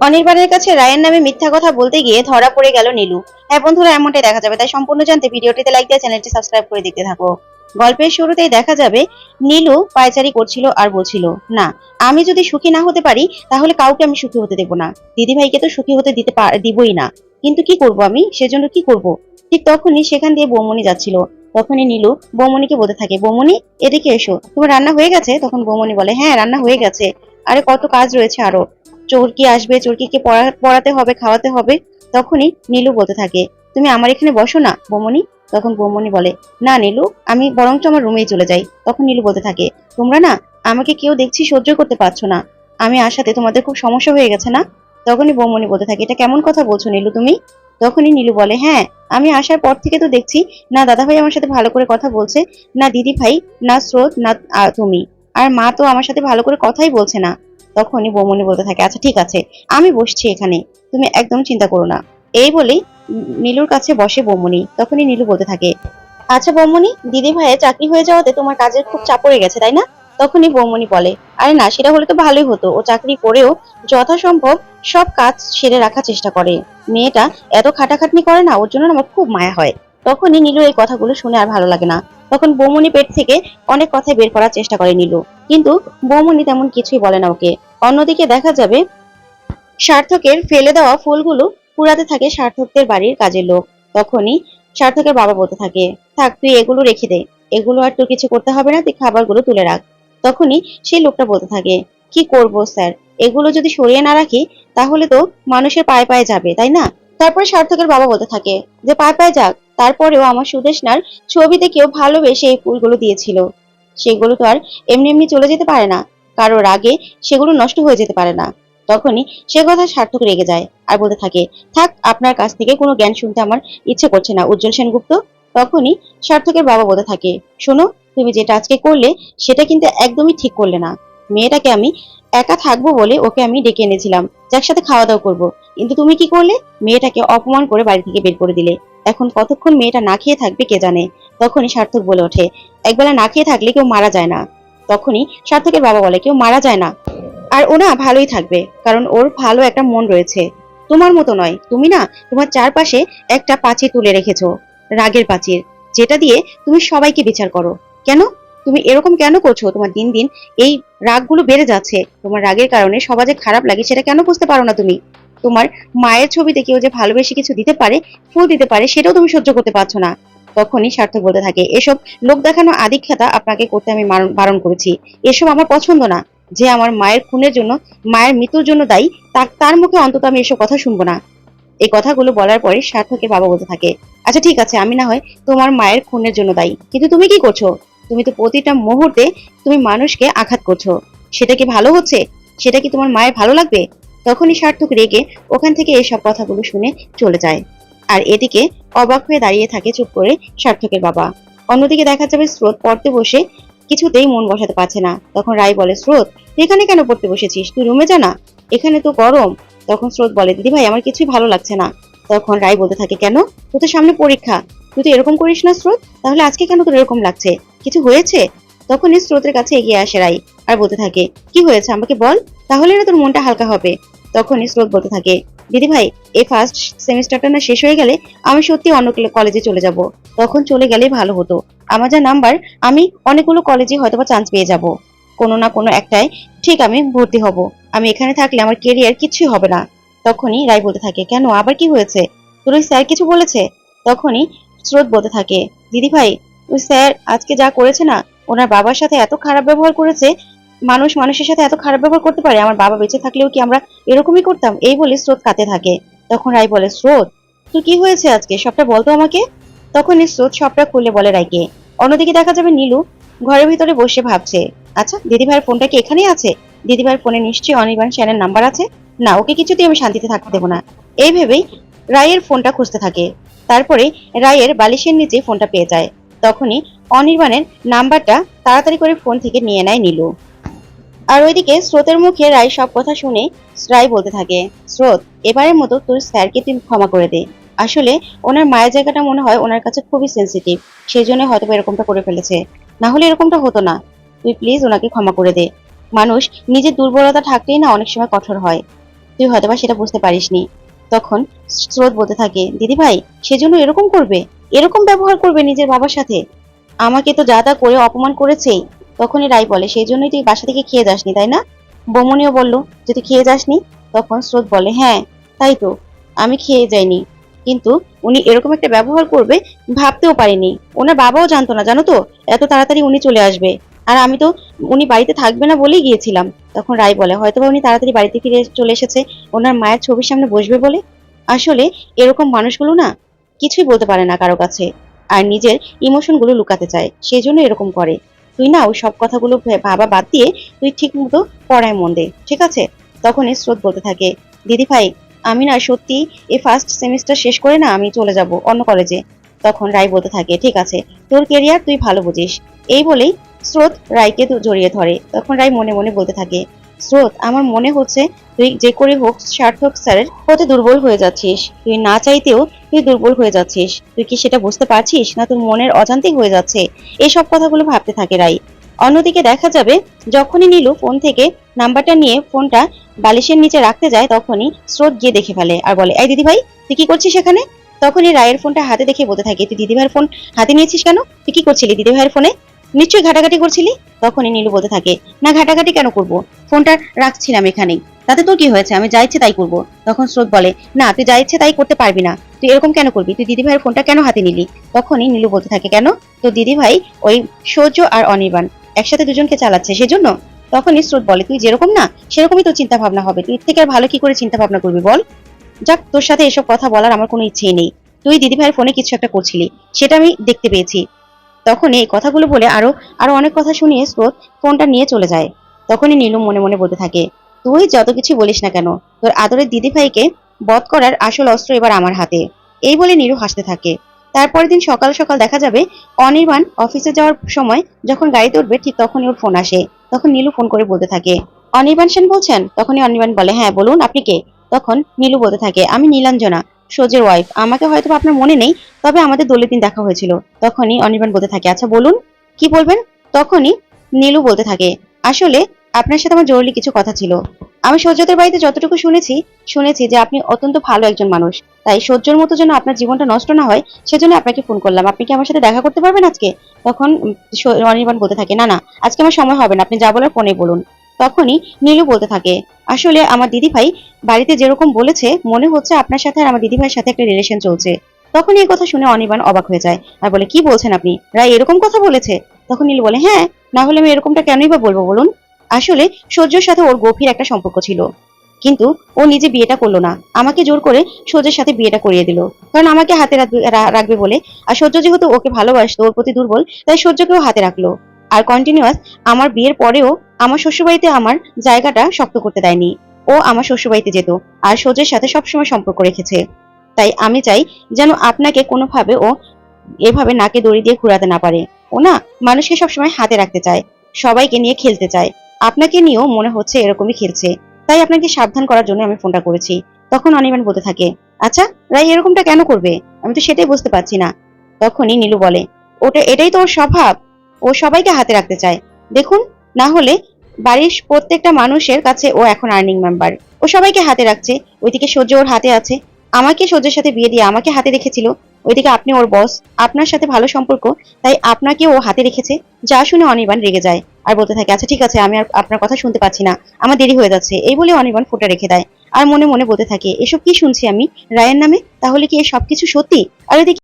অনির্বাণের কাছে রায়ের নামে মিথ্যা কথা বলতে গিয়ে ধরা পড়ে গেল নীলু। হ্যাঁ বন্ধুরা, এমনটাই দেখা যাবে। তাই সম্পূর্ণ জানতে ভিডিওটিতে লাইক দিয়ে চ্যানেলটি সাবস্ক্রাইব করে দেখতে থাকো। গল্পের শুরুতেই দেখা যাবে, নীলু পায়চারি করছিল আর বলছিল, না, আমি যদি সুখী না হতে পারি, তাহলে কাউকে আমি সুখী হতে দেব না। দিদিভাইকে তো সুখী হতে দিতে দিবই না। কিন্তু কি করব আমি? সেজন্য কি করব? ঠিক তখনই সেখান দিয়ে বৌমনি যাচ্ছিল। তখনই নীলু বৌমনিকে বলতে থাকে, বৌমনি, এদিকে এসো। তোমার রান্না হয়ে গেছে? তখন বৌমনি বলে হ্যাঁ রান্না হয়ে গেছে। আরে, কত কাজ রয়েছে আরও। চোরকি আসবে চোরকিকে পড়া- পড়াতে হবে, খাওয়াতে হবে? তখনই নীলু বলতে থাকে, তুমি আমার এখানে বসো না, বৌমনি? তখন বৌমনি বলে, না নীলু, আমি বরঞ্চ আমার রুমেই চলে যাই। তখন নীলু বলতে থাকে, তোমরা না আমাকে কেউ দেখছি সহ্য করতে পারছ না। আমি আসাতে তোমাদের খুব সমস্যা হয়ে গেছে না? তখনই বৌমনি বলতে থাকে, এটা কেমন কথা বলছো নীলু তুমি? তখনই নীলু বলে হ্যাঁ আমি আসার পর থেকে তো দেখছি, না দাদাভাই আমার সাথে ভালো করে কথা বলছে, না দিদি ভাই না স্রোত, না তুমি। আর মা তো আমার সাথে ভালো করে কথাই বলছে না। তখনই বৌমনি বলতে থাকে আচ্ছা ঠিক আছে, আমি বসছি এখানে, তুমি একদম চিন্তা করো না। এই বলেই নীলুর কাছে বসে বৌমনি, তখনই নীলু বলতে থাকে আচ্ছা বৌমনি, দিদি ভাইয়ের চাকরি হয়ে যাওয়াতে তোমার কাজের খুব চাপ পড়ে গেছে, তাই না? তখনই বৌমনি বলে, আরে না, সেটা হলে তো ভালোই হতো, ও চাকরি করেও যথাসম্ভব সব কাজ সেরে রাখার চেষ্টা করে। মেয়েটা এত খাটাখাটনি করে না, ওর জন্য আমার খুব মায়া হয়। তখনই নীলুর এই কথাগুলো শুনে আর ভালো লাগে না। তখন বৌমনি পেট থেকে অনেক কথাই বের করার চেষ্টা করে নীলু। কিন্তু বৌমনি তেমন কিছুই বলে না ওকে। অন্যদিকে দেখা যাবে, সার্থকের ফেলে দেওয়া ফুলগুলো কুড়াতে থাকে সার্থকদের বাড়ির কাজের লোক। তখনই সার্থকের বাবা বলতে থাকে, থাক, তুই এগুলো রেখে দে। এগুলো আর তোর কিছু করতে হবে না, তুই খাবারগুলো তুলে রাখ। তখনই সেই লোকটা বলতে থাকে, কি করব স্যার? এগুলো যদি সরিয়ে না রাখি, তাহলে তো মানুষের পায়ে পায়ে যাবে, তাই না? তারপরে সার্থকের বাবা বলতে থাকে, যে পায়ে পায়ে যাক তারপরেও আমার সুদেশনার ছবিতে কেউ ভালোবেসে এই ফুলগুলো দিয়েছিল। সেগুলো তো আর এমনি এমনি চলে যেতে পারে না। কারও রাগে সেগুলো নষ্ট হয়ে যেতে পারে না। তখনই সে কথা সার্থক রেগে যায় আর বলতে থাকে, থাক, আপনার কাছ থেকে কোনো জ্ঞান শুনতে আমার ইচ্ছে করছে না, উজ্জ্বল সেনগুপ্ত। তখনই সার্থকের বাবা বলতে থাকে, শোনো, তুমি যেটা আজকে করলে, সেটা কিন্তু একদমই ঠিক করলে না। মেয়েটাকে আমি একা থাকব বলে ওকে আমি ডেকে এনেছিলাম। যার সাথে খাওয়া দাওয়া করব। কিন্তু তুমি কি করলে? মেয়েটাকে অপমান করে বাড়ি থেকে বের করে দিলে। এখন কতক্ষণ মেয়েটা না খেয়ে থাকবে কে জানে? তখনই সার্থক বলে ওঠে, একবেলা না খেয়ে থাকলে কেউ মারা যায় না। তখনই সার্থকের বাবা বলে, কেউ মারা যায় না। আর ও না ভালোই থাকবে, কারণ ওর ভালো একটা মন রয়েছে। তোমার মতো নয়, তুমি না তোমার চারপাশে একটা পাঁচির তুলে রেখেছো, রাগের পাঁচির যেটা দিয়ে তুমি সবাইকে বিচার করো। কেন? তুমি এরকম কেন করছ? তোমার দিন দিন এই রাগগুলো বেড়ে যাচ্ছে। তোমার রাগের কারণে সমাজে খারাপ লাগে সেটা কেন বুঝতে পারো না তুমি? তোমার মায়ের ছবিতে কেউ যে ভালোবেসে কিছু দিতে পারে, ফুল দিতে পারে, সেটাও তুমি সহ্য করতে পারছ না। তখনই সার্থক বলতে থাকে, এসব লোক দেখানো আদিক্ষেতা আপনাকে করতে আমি বারণ করেছি। এসব আমার পছন্দ না। যে আমার মায়ের খুনের জন্য, মায়ের মৃত্যুর জন্য দায়ী তার মুখে অন্তত আমি এসব কথা শুনব না। এই কথাগুলো বলার পরে সার্থকের বাবা বলতে থাকে আচ্ছা ঠিক আছে, আমি না হয় তোমার মায়ের খুনের জন্য দায়ী। কিন্তু তুমি কি করছ? তুমি তো প্রতিটা মুহূর্তে তুমি মানুষকে আঘাত করছ। সেটা কি ভালো হচ্ছে? সেটা কি তোমার মায়ের ভালো লাগবে? তখনই সার্থক রেগে ওখান থেকে এসব কথাগুলো শুনে চলে যায়। আর এদিকে অবাক হয়ে দাঁড়িয়ে থাকে চুপ করে সার্থকের বাবা। অন্যদিকে দেখা যাবে স্রোত পড়তে বসে কিছুতেই মন বসাতে পারছে না। তখন রায় বলে, স্রোত এখানে কেন পড়তে বসেছিস? তুই রুমে যা না। এখানে তো গরম। তখন স্রোত বলে দিদি ভাই আমার কিছুই ভালো লাগছে না। তখন রায় বলতে থাকে, কেন? তো সামনে পরীক্ষা। তুই তো এরকম করিস না স্রোত। তাহলে আজকে কেন তোর এরকম লাগছে? কিছু হয়েছে? তখনই স্রোতের কাছে এগিয়ে আসে রাই আর বলতে থাকে, কি হয়েছে আমাকে বল? তাহলে না তোর মনটা হালকা হবে। তখনই স্রোত বলতে থাকে, দিদি ভাই এই ফার্স্ট সেমিস্টারটা না শেষ হয়ে গেলে আমি সত্যি অন্য কলেজে চলে যাব। তখন চলে গেলেই ভালো হতো। আমার যা নাম্বার আমি অনেকগুলো কলেজে হয়তোবা চান্স পেয়ে যাব। কোনো না কোনো একটাই ঠিক আমি ভর্তি হব। আমি এখানে থাকলে আমার কেরিয়ার কিছুই হবে না। তখনই রায় বলতে থাকে, কেন? আবার কি হয়েছে? তোর ওই স্যার কিছু বলেছে? তখনই স্রোত বলতে থাকে। দিদি ভাই, ওই স্যার আজকে যা করেছে না, ওনার বাবার সাথে এত খারাপ ব্যবহার করেছে, মানুষ মানুষের সাথে এত খারাপ ব্যবহার করতে পারে, আমার বাবা বেঁচে থাকলেও কি আমরা এরকমই করতাম? এই বলে স্রোত কাতে থাকে। তখন রায় বলে, স্রোত তুই কি হয়েছে আজকে? সবটা বলতো আমাকে। তখনই স্রোত সবটা খুলে বলে রায়কে। অন্যদিকে দেখা যাবে নীলু ঘরের ভিতরে বসে ভাবছে আচ্ছা দিদিভাইয়ের ফোনটা কি এখানেই আছে? দিদিভাইয়ের ফোনে নিশ্চয়ই অনির্বাণ সেনের নাম্বার আছে। না, ওকে কিছুতেই আমি শান্তিতে থাকতে দেবো না। এই ভেবেই রায়ের ফোনটা খুঁজতে থাকে। তারপরে রায়ের বালিশের নিচে ফোনটা পেয়ে যায়। তখনই অনির্বাণের নাম্বারটা তাড়াতাড়ি করে ফোন থেকে নিয়ে নেয় নীলু। আর ওইদিকে স্রোতের মুখে রায় সব কথা শুনে রায় বলতে থাকে, স্রোত, এবারের মতো তোর স্যারকে তুমি ক্ষমা করে দে। আসলে ওনার মায়ের জায়গাটা মনে হয় ওনার কাছে খুবই সেন্সিটিভ সেই জন্য হয়তো এরকমটা করে ফেলেছে। না হলে এরকমটা হতো না। তুই প্লিজ ওনাকে ক্ষমা করে দে। মানুষ নিজের দুর্বলতা থাকলেই না অনেক সময় কঠোর হয়। তুই হয়তোবা সেটা বুঝতে পারিসনি। তখন স্রোত বলতে থাকে দিদি ভাই সেজন্য এরকম করবে? এরকম ব্যবহার করবে নিজের বাবার সাথে? আমাকে তো যা তা করে অপমান করেছেই। তখনই রাই বলে, সেই জন্যই তুই বাসা থেকে খেয়ে যাসনি, তাই না? বমনিও বলল যে তুই খেয়ে যাসনি? তখন স্রোত বলে হ্যাঁ তাই তো, আমি খেয়ে যাইনি। কিন্তু উনি এরকম একটা ব্যবহার করবে ভাবতেও পারিনি। ওনার বাবাও জানতো না, জানো তো? এত তাড়াতাড়ি উনি চলে আসবে। আর আমি তো, উনি বাড়িতে থাকবে না বলেই গিয়েছিলাম। তখন রাই বলে হয়তোবা উনি তাড়াতাড়ি বাড়িতে ফিরে চলে এসেছে, ওনার মায়ের ছবির সামনে বসবে বলে? আসলে এরকম মানুষগুলো না কিছুই বলতে পারে না কারও কাছে, আর নিজের ইমোশনগুলো লুকাতে চায় সেই জন্য এরকম করে। তুই না ওই সব কথাগুলো ভাবা বাদ দিয়ে তুই ঠিক মতো পড়ায় মন দে, ঠিক আছে? তখনই স্রোত বলতে থাকে, দিদি ভাই, আমি না সত্যি এই ফার্স্ট সেমিস্টার শেষ করে না আমি চলে যাব অন্য কলেজে তখন রায় বলতে থাকে, ঠিক আছে, তোর কেরিয়ার তুই ভালো বুঝিস। এই বলেই স্রোত রায়কে জড়িয়ে ধরে। তখন রায় মনে মনে বলতে থাকে, স্রোত, আমার মনে হচ্ছে তুই যে করে হোক সার্থক স্যারের প্রতি দুর্বল হয়ে যাচ্ছিস। তুই না চাইতেও তুই দুর্বল হয়ে যাচ্ছিস। তুই কি সেটা বুঝতে পারছিস না তোর মনের অজান্তেই হয়ে যাচ্ছে? এইসব কথাগুলো ভাবতে থাকে রাই অন্যদিকে দেখা যাবে, যখনই নীলু ফোন থেকে নাম্বারটা নিয়ে ফোনটা বালিশের নিচে রাখতে যায়, তখনই স্রোত গিয়ে দেখে ফেলে আর বলে, এই দিদি ভাই তুই কি করছিস এখানে? তখনই রায়ের ফোনটা হাতে দেখে বলতে থাকে, তুই দিদি ভাইয়ের ফোন হাতে নিয়েছিস কেন? তুই কি করছিলি দিদি ভাইয়ের ফোনে? নিশ্চয়ই ঘাটাঘাটি করছিলি? তখনই নীলু বলতে থাকে, না, ঘাটাঘাটি কেন করব? ফোনটা রাখছিলাম এখানেই। তাতে তোর কি হয়েছে? আমি যা ইচ্ছে তাই করব। তখন স্রোত বলে, না, তুই যা ইচ্ছে তাই করতে পারবি না। তুই এরকম কেন করবি? তুই দিদি ভাইয়ের ফোনটা কেন হাতে নিলি? তখনই নীলু বলতে থাকে, কেন? তো দিদি ভাই ওই সৌর্য আর অনির্বাণ একসাথে দুজনকে চালাচ্ছে সেজন্য? তখনই স্রোত বলে, তুই যেরকম না, সেরকমই তোর চিন্তা ভাবনা হবে। তুই থেকে আর ভালো কি করে চিন্তা ভাবনা করবি বল? যাক, তোর সাথে এসব কথা বলার আমার কোনো ইচ্ছেই নেই। তুই দিদি ভাইয়ের ফোনে কিছু একটা করছিলি, সেটা আমি দেখতে পেয়েছি। তখন এই কথাগুলো বলে আরও আরও অনেক কথা শুনিয়ে স্রোত ফোনটা নিয়ে চলে যায়। তখনই নীলু মনে মনে বলতে থাকে, তুই যত কিছু বলিস না কেন, তোর আদরের দিদি ভাইকে বধ করার আসল অস্ত্র এবার আমার হাতে। এই বলে নীলু হাসতে থাকে। তারপরের দিন সকাল সকাল দেখা যাবে, অনির্বাণ অফিসে যাওয়ার সময় যখন গাড়িতে উঠবে ঠিক তখনই ওর ফোন আসে। তখন নীলু ফোন করে বলতে থাকে, অনির্বাণ সেন বলছেন? তখনই অনির্বাণ বলে হ্যাঁ বলুন, আপনি কে? তখন নীলু বলতে থাকে, আমি নীলাঞ্জনা। সোজের ওয়াইফ আমাকে হয়তো আপনার মনে নেই, তবে আমাদের দলের দিন দেখা হয়েছিল। তখনই অনির্বাণ বলতে থাকে আচ্ছা বলুন, কি বলবেন? তখনই নীলু বলতে থাকে, আসলে আপনার সাথে আমার জরুরি কিছু কথা ছিল। আমি সূর্যদের বাড়িতে যতটুকু শুনেছি শুনেছি যে আপনি অত্যন্ত ভালো একজন মানুষ। তাই সূর্যর মতো যেন আপনার জীবনটা নষ্ট না হয়, সেজন্য আপনাকে ফোন করলাম। আপনি কি আমার সাথে দেখা করতে পারবেন আজকে? তখন অনির্বাণ বলতে থাকে, না না, আজকে আমার সময় হবে না। আপনি যা বলার ফোনে বলুন। তখনই নীলু বলতে থাকে, আসলে আমার দিদি ভাই বাড়িতে যেরকম বলেছে, মনে হচ্ছে আপনার সাথে আর আমার দিদি ভাইয়ের সাথে একটা রিলেশন চলছে। তখন এই কথা শুনে অনির্বাণ অবাক হয়ে যায় আর বলে, কি বলছেন আপনি? রায় এরকম কথা বলেছে? তখন নীলু বলে হ্যাঁ না হলে আমি এরকমটা কেনই বা বলব বলুন? আসলে সূর্যর সাথে ওর গভীর একটা সম্পর্ক ছিল। কিন্তু ও নিজে বিয়েটা করল না। আমাকে জোর করে সূর্যের সাথে বিয়েটা করিয়ে দিল। কারণ আমাকে হাতে রাখবে- রাখবে বলে। আর সূর্য যেহেতু ওকে ভালোবাসতো, ওর প্রতি দুর্বল, তাই সূর্যকেও হাতে রাখল। আর কন্টিনিউয়াস আমার বিয়ের পরেও আমার শ্বশুরবাড়িতে আমার জায়গাটা শক্ত করতে দেয়নি। ও আমার শ্বশুরবাড়িতে যেত আর সূর্যের সাথে সবসময় সম্পর্ক রেখেছে। তাই আমি চাই যেন আপনাকে কোনোভাবে ও এভাবে নাকে দড়ি দিয়ে ঘুরাতে না পারে। ও না মানুষকে সবসময় হাতে রাখতে চায়, সবাইকে নিয়ে খেলতে চায়। আপনাকে নিয়েও মনে হচ্ছে এরকমই খেলছে। তাই আপনাকে সাবধান করার জন্য আমি ফোনটা করেছি। তখন অনির্বাণ বলতে থাকে আচ্ছা রাই এরকমটা কেন করবে? আমি তো সেটাই বুঝতে পারছি না। তখনই নীলু বলে, ওটা, এটাই তো ওর স্বভাব। ও সবাইকে হাতে রাখতে চায়। দেখুন, না হলে বাড়ির প্রত্যেকটা মানুষের কাছে ও এখন আর্নিং মেম্বার ও সবাইকে হাতে রাখছে, ওইদিকে সূর্য ওর হাতে আছে। আমাকে সূর্যের সাথে বিয়ে দিয়ে আমাকে হাতে রেখেছিল, ওইদিকে আপনি ওর বস আপনার সাথে ভালো সম্পর্ক, তাই আপনাকে ও হাতে রেখেছে। যা শুনে অনির্বাণ রেগে যায় আর বলতে থাকে আচ্ছা ঠিক আছে, আমি আর আপনার কথা শুনতে পাচ্ছি না, আমার দেরি হয়ে যাচ্ছে। এই বলে অনির্বাণ ফোটা রেখে দেয়। আর মনে মনে বলতে থাকে, এসব কি শুনছি আমি? রায়ের নামে? তাহলে কি এ সবকিছু সত্যি? আর এদিকে